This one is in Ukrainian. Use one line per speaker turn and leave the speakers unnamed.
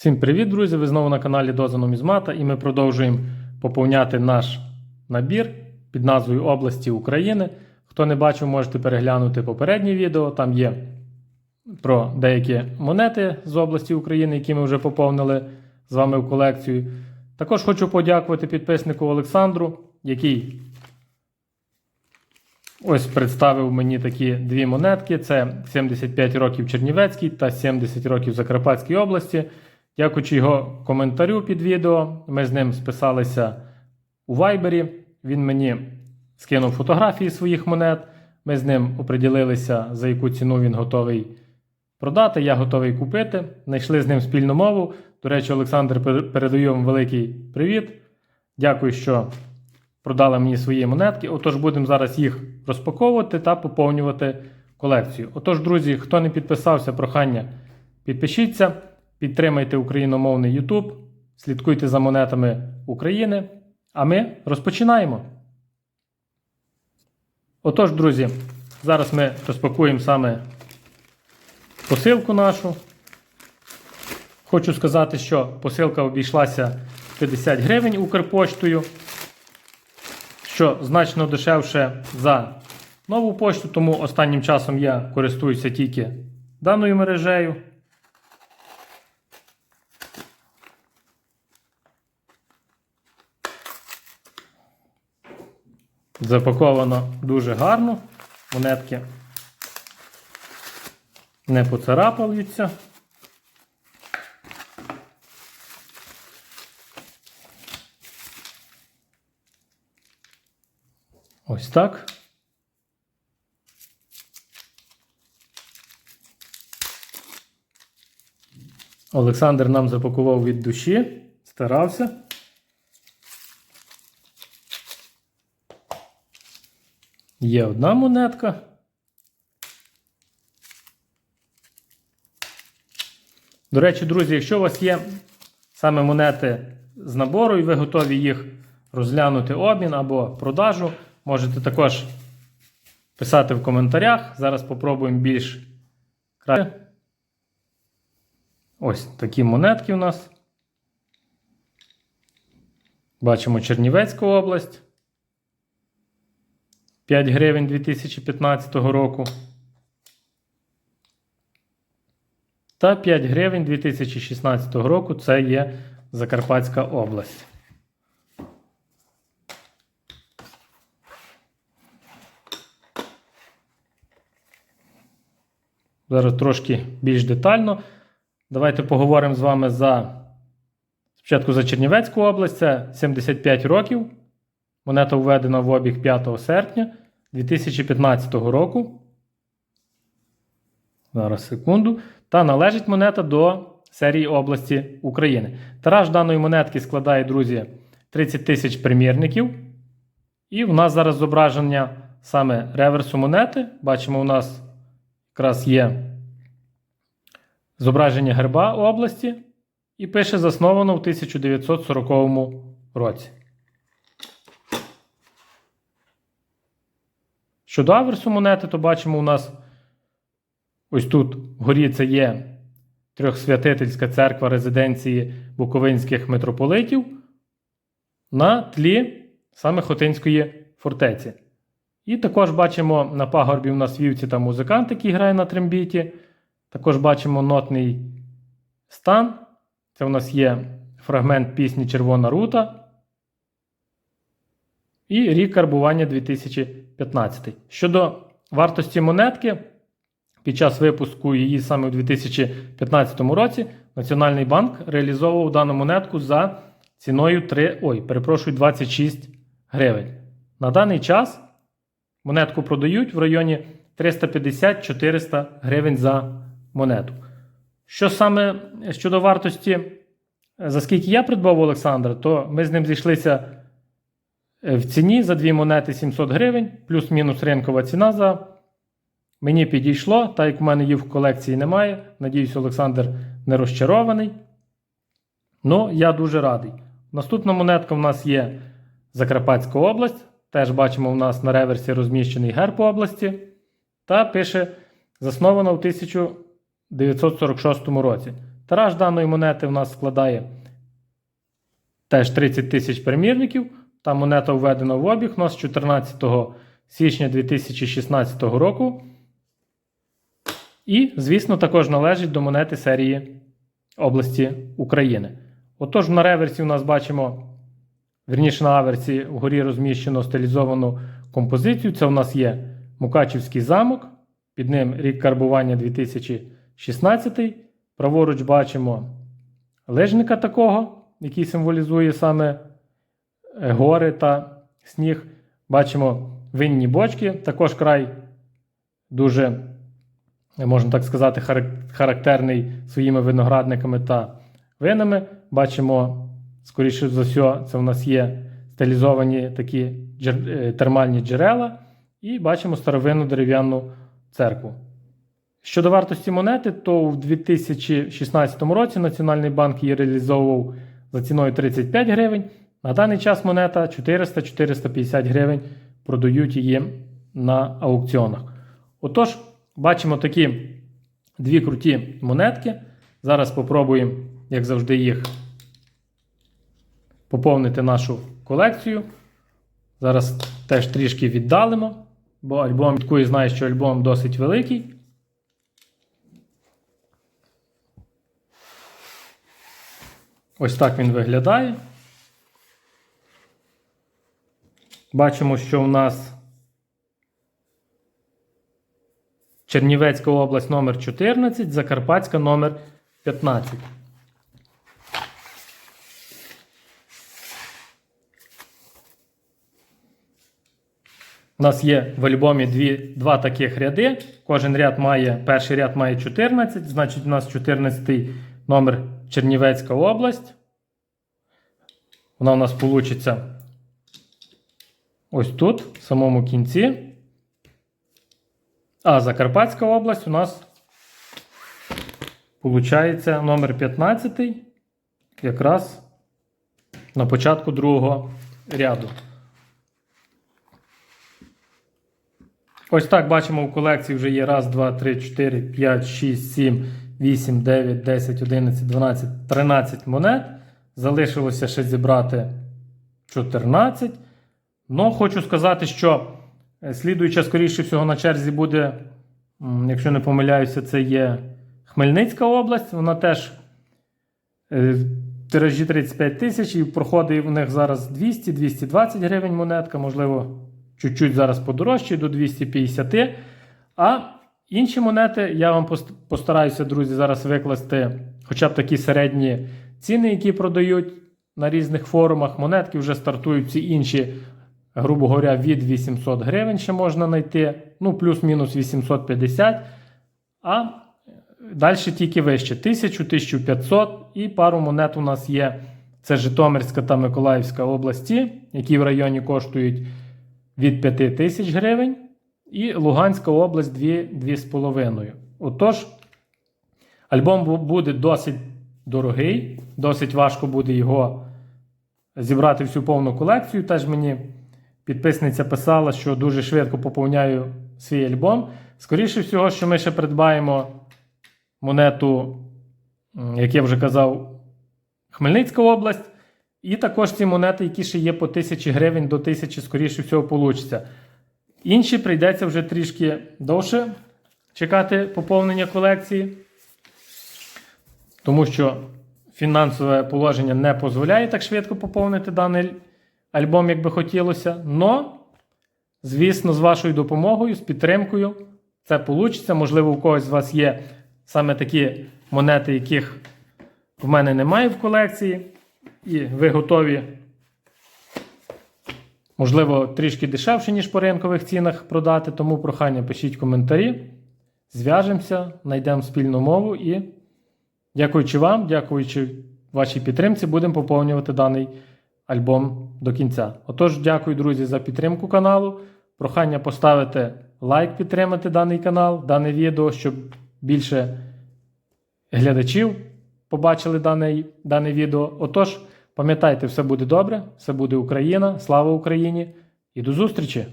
Всім привіт, друзі! Ви знову на каналі Доза Нумізмата і ми продовжуємо поповняти наш набір під назвою Області України. Хто не бачив, можете переглянути попереднє відео. Там є про деякі монети з області України, які ми вже поповнили з вами в колекцію. Також хочу подякувати підписнику Олександру, який ось представив мені такі дві монетки: це 75 років Чернівецькій та 70 років Закарпатській області. Дякуючи його коментарю під відео, ми з ним списалися у Вайбері. Він мені скинув фотографії своїх монет. Ми з ним оприділилися, за яку ціну він готовий продати. Я готовий купити. Знайшли з ним спільну мову. До речі, Олександр, пер- передаю вам великий привіт. Дякую, що продали мені свої монетки. Отож, будемо зараз їх розпаковувати та поповнювати колекцію. Отож, друзі, хто не підписався, прохання, підпишіться, підтримайте україномовний YouTube, слідкуйте за монетами України. А ми розпочинаємо. Отож, друзі, зараз ми розпакуємо саме посилку нашу. Хочу сказати, що посилка обійшлася 50 гривень Укрпоштою, що значно дешевше за нову пошту, тому останнім часом я користуюся тільки даною мережею. Запаковано дуже гарно. Монетки не поцарапаються. Ось так. Олександр нам запакував від душі, старався. Є одна монетка. До речі, друзі, якщо у вас є саме монети з набору, і ви готові їх розглянути обмін або продажу, можете також писати в коментарях. Зараз попробуємо більш краще. Ось такі монетки у нас. Бачимо Чернівецьку область. 5 гривень 2015 року. Та 5 гривень 2016 року це є Закарпатська область. Зараз трошки більш детально. Давайте поговоримо з вами за спочатку за Чернівецьку область. Це 75 років. Монета введена в обіг 5 серпня 2015 року. Зараз секунду. Та належить монета до серії області України. Тираж даної монетки складає, друзі, 30 тисяч примірників. І в нас зараз зображення саме реверсу монети. Бачимо, у нас якраз є зображення герба області. І пише засновано в 1940 році. Щодо аверсу монети, то бачимо, у нас ось тут вгорі це є трьохсвятительська церква резиденції Буковинських митрополитів на тлі саме Хотинської фортеці. І також бачимо на пагорбі у нас вівці та музикант, який грає на трембіті. Також бачимо нотний стан. Це у нас є фрагмент пісні Червона рута. І рік карбування 2015. Щодо вартості монетки, під час випуску її саме у 2015 році Національний банк реалізовував дану монетку за ціною 3, ой, перепрошую, 26 гривень. На даний час монетку продають в районі 350-400 гривень за монету. Що саме щодо вартості, за скільки я придбав Олександра, то ми з ним зійшлися в ціні за дві монети 700 гривень, плюс-мінус ринкова ціна за. Мені підійшло, так як в мене їх в колекції немає. Надіюсь, Олександр не розчарований. Ну, я дуже радий. Наступна монетка в нас є Закарпатська область. Теж бачимо, у нас на реверсі розміщений герб області. Та пише заснована у 1946 році. Тираж даної монети у нас складає теж 30 тисяч примірників. Та монета введена в обіг у нас 14 січня 2016 року. І, звісно, також належить до монети серії області України. Отож, на реверсі у нас бачимо, верніше на аверсі вгорі розміщено стилізовану композицію. Це у нас є Мукачівський замок, під ним рік карбування 2016. Праворуч бачимо лижника такого, який символізує саме гори та сніг. Бачимо винні бочки, також край дуже, можна так сказати, характерний своїми виноградниками та винами. Бачимо, скоріше за все, це у нас є стилізовані такі е, термальні джерела, і бачимо старовинну дерев'яну церкву. Щодо вартості монети, то в 2016 році Національний банк її реалізовував за ціною 35 гривень. На даний час монета 400-450 гривень продають її на аукціонах. Отож, бачимо такі дві круті монетки. Зараз спробуємо, як завжди, їх поповнити нашу колекцію. Зараз теж трішки віддалимо, бо альбом відкує знає, що альбом досить великий. Ось так він виглядає. Бачимо, що у нас Чернівецька область номер 14, Закарпатська номер 15. У нас є в альбомі дві, два таких ряди. Кожен ряд має, перший ряд має 14, значить, у нас 14 номер Чернівецька область. Вона у нас получиться ось тут, в самому кінці. А Закарпатська область у нас получається номер 15, якраз на початку другого ряду. Ось так бачимо, у колекції вже є 1, 2, 3, 4, 5, 6, 7, 8, 9, 10, 11, 12, 13 монет. Залишилося ще зібрати 14. Ну, хочу сказати, що е, слідуюча, скоріше всього, на черзі буде, якщо не помиляюся, це є Хмельницька область. Вона теж е, тиражі 35 тисяч і проходить в них зараз 200-220 гривень монетка, можливо, чуть-чуть зараз подорожче до 250. А інші монети я вам постараюся, друзі, зараз викласти хоча б такі середні ціни, які продають на різних форумах. Монетки вже стартують всі інші, грубо говоря, від 800 гривень ще можна знайти. Ну, плюс-мінус 850. А далі тільки вище 1000, 1500 і пару монет у нас є. Це Житомирська та Миколаївська області, які в районі коштують від 5 тисяч гривень. І Луганська область 2, 2,5. Отож, альбом буде досить дорогий, досить важко буде його зібрати всю повну колекцію. Теж мені підписниця писала, що дуже швидко поповняю свій альбом. Скоріше всього, що ми ще придбаємо монету, як я вже казав, Хмельницька область. І також ці монети, які ще є по 1000 гривень до 1000, скоріше всього, получиться. Інші прийдеться вже трішки довше чекати поповнення колекції, тому що фінансове положення не дозволяє так швидко поповнити даний альбом, як би хотілося. Но, звісно, з вашою допомогою, з підтримкою, це вийде. Можливо, у когось з вас є саме такі монети, яких в мене немає в колекції, і ви готові, можливо, трішки дешевше, ніж по ринкових цінах продати. Тому прохання пишіть коментарі, зв'яжемося, знайдемо спільну мову і, дякуючи вам, дякуючи вашій підтримці, будемо поповнювати даний альбом до кінця. Отож, дякую, друзі, за підтримку каналу. Прохання поставити лайк, підтримати даний канал, дане відео, щоб більше глядачів побачили дане, дане відео. Отож, пам'ятайте, все буде добре, все буде Україна, слава Україні і до зустрічі!